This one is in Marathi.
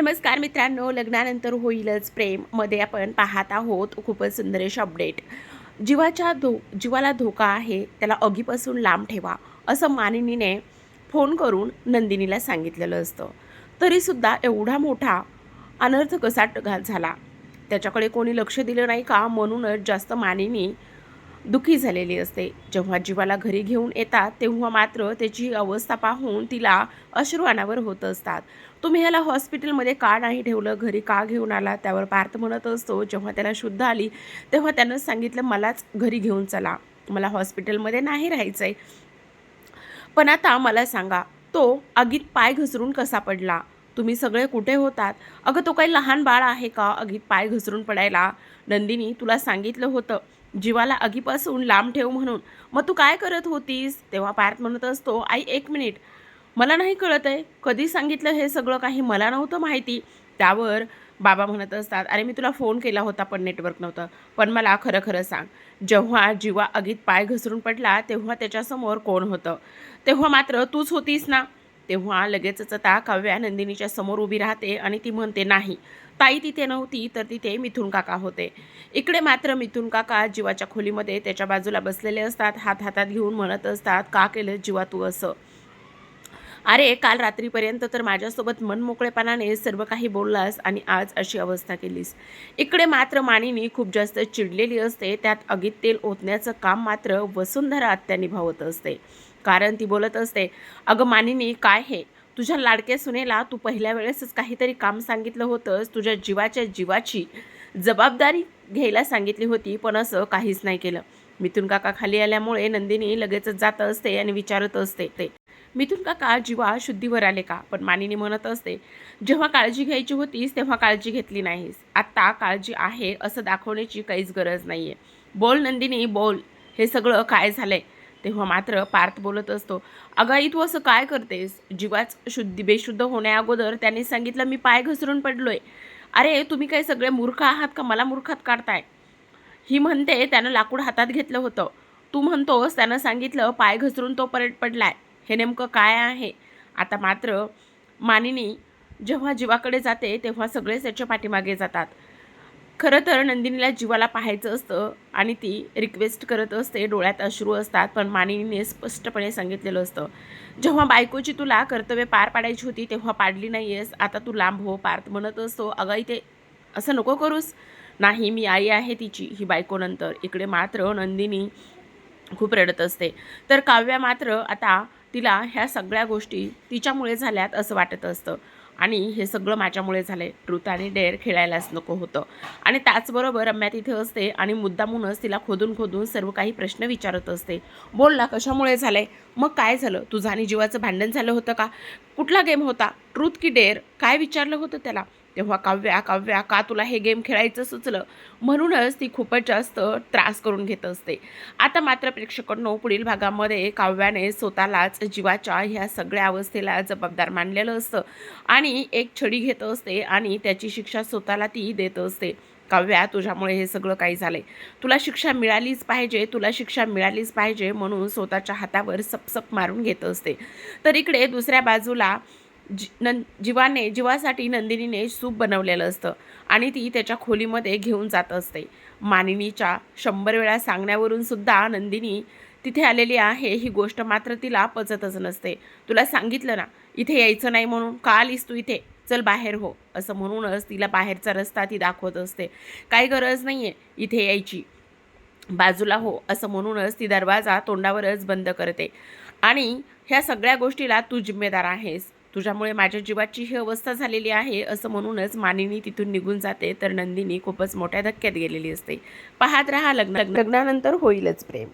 नमस्कार मित्रांनो लग्नानंतर होईलच प्रेममध्ये आपण पाहत आहोत खूपच सुंदर अपडेट. जीवाच्या धो जीवाला धोका आहे त्याला अगीपासून लांब ठेवा असं मानिनीने फोन करून नंदिनीला सांगितलेलं असतं. तरीसुद्धा एवढा मोठा अनर्थ कसा झाला? त्याच्याकडे कोणी लक्ष दिलं नाही का? म्हणूनच जास्त मानिनी दुःखी झालेली असते. जेव्हा जीवाला घरी घेऊन येतात तेव्हा मात्र त्याची अवस्था पाहून तिला अश्रू अनावर होत असतात. तुम्ही ह्याला हॉस्पिटलमध्ये का नाही ठेवलं? घरी का घेऊन आला? त्यावर पार्थ म्हणत असतो. जेव्हा त्याला शुद्ध आली तेव्हा त्यानं सांगितलं मलाच घरी घेऊन चला. मला हॉस्पिटलमध्ये नाही राहायचं आहे पण आता मला सांगा तो आगीत पाय घसरून कसा पडला? तुम्ही सगळे कुठे होतात? अगं तो काही लहान बाळ आहे का? आगीत पाय घसरून पडायला? नंदिनी तुला सांगितलं होतं. जीवाला आगीपासून लांब ठेव म्हणून. मग तू काय करत होतीस? तेव्हा पार्थ म्हणत असतो आई एक मिनिट. मला नाही कळत आहे. कधी सांगितलं हे सगळं काही मला नव्हतं माहिती. त्यावर बाबा म्हणत असतात अरे मी तुला फोन केला होता पण नेटवर्क नव्हतं. पण मला खरं खरं सांग. जेव्हा जीवा आगीत पाय घसरून पडला तेव्हा त्याच्यासमोर कोण होतं? तेव्हा मात्र तूच होतीस ना? तेव्हा लगेचच आता काव्या नंदिनीच्या समोर उभी राहते आणि ती म्हणते नाही ताई तिथे नव्हती तर तिथे मिथुन काका होते. इकडे मात्र मिथुन काका जीवाच्या खोलीमध्ये त्याच्या बाजूला बसलेले असतात हात हातात घेऊन म्हणत असतात का केलं जीवा तू असं? अरे काल रात्रीपर्यंत तर माझ्यासोबत मनमोकळेपणाने सर्व काही बोललास आणि आज अशी अवस्था केलीस. इकडे मात्र मानिनी खूप जास्त चिडलेली असते त्यात अगीत तेल ओतण्याचं काम मात्र वसुंधरा आत्या निभावत असते. कारण ती बोलत असते अगं मानिनी काय हे? तुझ्या लाडक्या सुनेला तू पहिल्या वेळेसच काहीतरी काम सांगितलं होतंस तुझ्या जीवाच्या जीवाची जबाबदारी घ्यायला सांगितली होती पण असं काहीच नाही केलं. मिथुन काका खाली आल्यामुळे नंदिनी लगेचच जात असते आणि विचारत असते ते मिथुन काका जीवा शुद्धीवर आले का? पण मानिनी म्हणत असते जेव्हा काळजी घ्यायची होतीस तेव्हा काळजी घेतली नाहीस. आत्ता काळजी आहे असं दाखवण्याची काहीच गरज नाही आहे बोल नंदिनी बोल. हे सगळं काय झालंय? तेव्हा मात्र पार्थ बोलत असतो अगाई तू असं काय करतेस? जीवाच शुद्धी बेशुद्ध होण्याअगोदर त्यांनी सांगितलं मी पाय घसरून पडलोय. अरे तुम्ही काय सगळे मूर्ख आहात का? मला मूर्खात काढताय. ही म्हणते त्यानं लाकूड हातात घेतलं होतं. तू म्हणतोस त्यानं सांगितलं पाय घसरून तो परत पडलाय. हे नेमकं काय आहे? आता मात्र मानिनी जेव्हा जीवाकडे जाते तेव्हा सगळेच त्याच्या पाठीमागे जातात. खरं तर नंदिनीला जीवाला पाहायचं असतं आणि ती रिक्वेस्ट करत असते डोळ्यात अश्रू असतात पण मानिनीने स्पष्टपणे सांगितलेलं असतं. जेव्हा बायकोची तुला कर्तव्य पार पाडायची होती तेव्हा पाडली नाही आहेस आता तू लांब हो पार्थ म्हणत असतो. अगं इथे असं नको करूस. नाही मी आई आहे तिची ही बायकोनंतर इकडे मात्र नंदिनी खूप रडत असते. तर काव्या मात्र आता तिला ह्या सगळ्या गोष्टी तिच्यामुळे झाल्यात असं वाटत असतं. आणि हे सगळं माझ्यामुळे झालं आहे ट्रूथ आणि डेअर खेळायलाच नको होतं. आणि त्याचबरोबर रम्या तिथे असते आणि मुद्दामूनच तिला खोदून खोदून सर्व काही प्रश्न विचारत असते. बोल ना कशामुळे झालं आहे मग काय झालं? तुझं आणि जीवाचं भांडण झालं होतं का? कुठला गेम होता? ट्रूथ की डेअर? काय विचारलं होतं त्याला? तेव्हा काव्या काव्या का तुला हे गेम खेळायचं सुचलं? म्हणूनच ती खूपच जास्त त्रास करून घेत असते. आता मात्र प्रेक्षकांनो पुढील भागामध्ये काव्याने स्वतःलाच जीवाच्या ह्या सगळ्या अवस्थेला जबाबदार मानलेलं असतं आणि एक छडी घेत असते आणि त्याची शिक्षा स्वतःला ती देत असते. काव्या तुझ्यामुळे हे सगळं काही झालंय. तुला शिक्षा मिळालीच पाहिजे तुला शिक्षा मिळालीच पाहिजे म्हणून स्वतःच्या हातावर सपसप मारून घेत असते. तर इकडे दुसऱ्या बाजूला जी नं जीवाने जीवासाठी नंदिनीने सूप बनवलेलं असतं आणि ती त्याच्या खोलीमध्ये घेऊन जात असते. मानिनीच्या शंभर वेळा सांगण्यावरून सुद्धा नंदिनी तिथे आलेली आहे ही गोष्ट मात्र तिला पचतच नसते. तुला सांगितलं ना इथे यायचं नाही म्हणून का आलीस तू इथे? चल बाहेर हो असं म्हणूनच तिला बाहेरचा रस्ता ती दाखवत असते. काही गरज नाही आहे इथे यायची. बाजूला हो असं म्हणूनच ती दरवाजा तोंडावरच बंद करते. आणि ह्या सगळ्या गोष्टीला तू जिम्मेदार आहेस. तुझ्यामुळे माझ्या जीवाची ही अवस्था झालेली आहे असं म्हणूनच मानिनी तिथून निघून जाते. तर नंदिनी खूपच मोठ्या धक्क्यात गेलेली असते. पाहत राहा लग्न लग्नानंतर होईलच प्रेम.